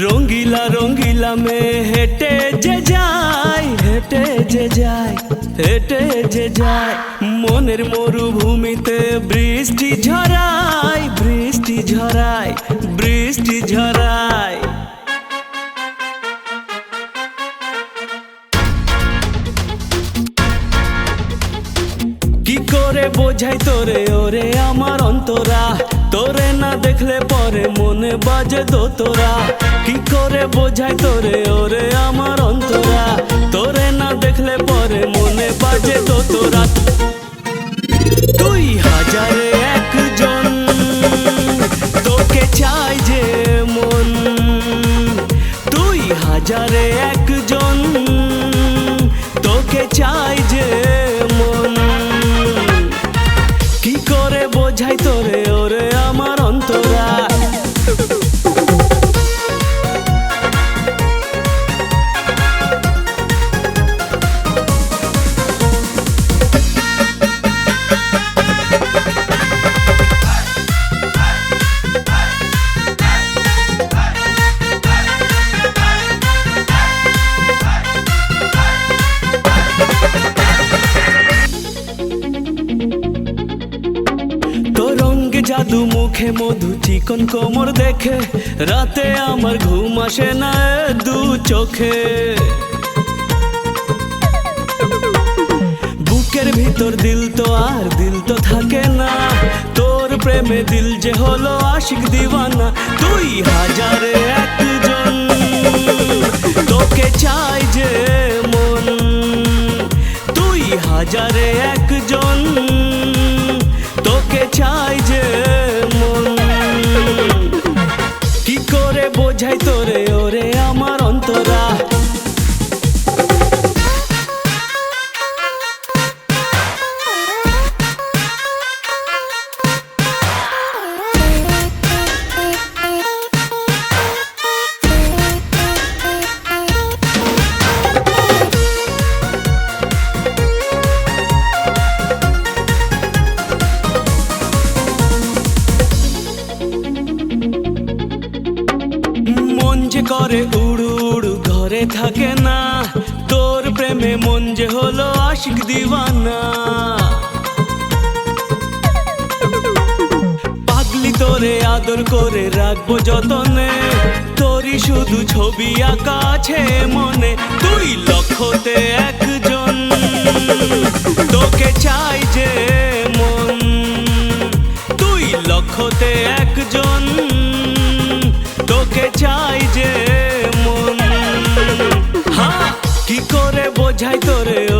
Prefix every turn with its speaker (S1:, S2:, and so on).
S1: রঙ্গিলা রঙ্গিলা মে হেঁটে যে যায়, হেঁটে যে যায়, হেঁটে যে যায়। মনের মরুভূমিতে বৃষ্টি ঝরায় বৃষ্টি ঝরায় বৃষ্টি ঝরায়। কি করে বোঝাই তোরে? ওরে আমার অন্তরা। তোরে না দেখলে পরে মনে বাজে দোতরা। বোঝাই তোরে, ওরে আমার অন্তরা। তোরে না দেখলে পরে মনে বাজে তোরা। তুই হাজারে একজন তোকে চাই যে মন। তুই হাজারে একজন জাদু মুখে মধু চিকন কোমর দেখে, রাতে আমার ঘুম আসে না দু চোখে। বুকের ভিতর দিল তো আর দিল তো থাকে না, তোর প্রেমে দিল যে হলো আশিক দিওয়ানা তুই হাজারে একজন। তোকে চাই যে বোঝাই তোরে ওরে আমার যে করে, উড়ু উড়ু ঘরে থাকে না। তোর প্রেমে মন যে হলো আশিক দিওয়ানা। পাগলি তোরে আদর করে রাখব যতনে। তোরই শুধু ছবি আঁকা আছে মনে। তুই লক্ষতে একজন। তোকে চাই যে মন। তুই একজন তোকে চাই যে মন। হ্যাঁ কি করে বোঝাই তোরে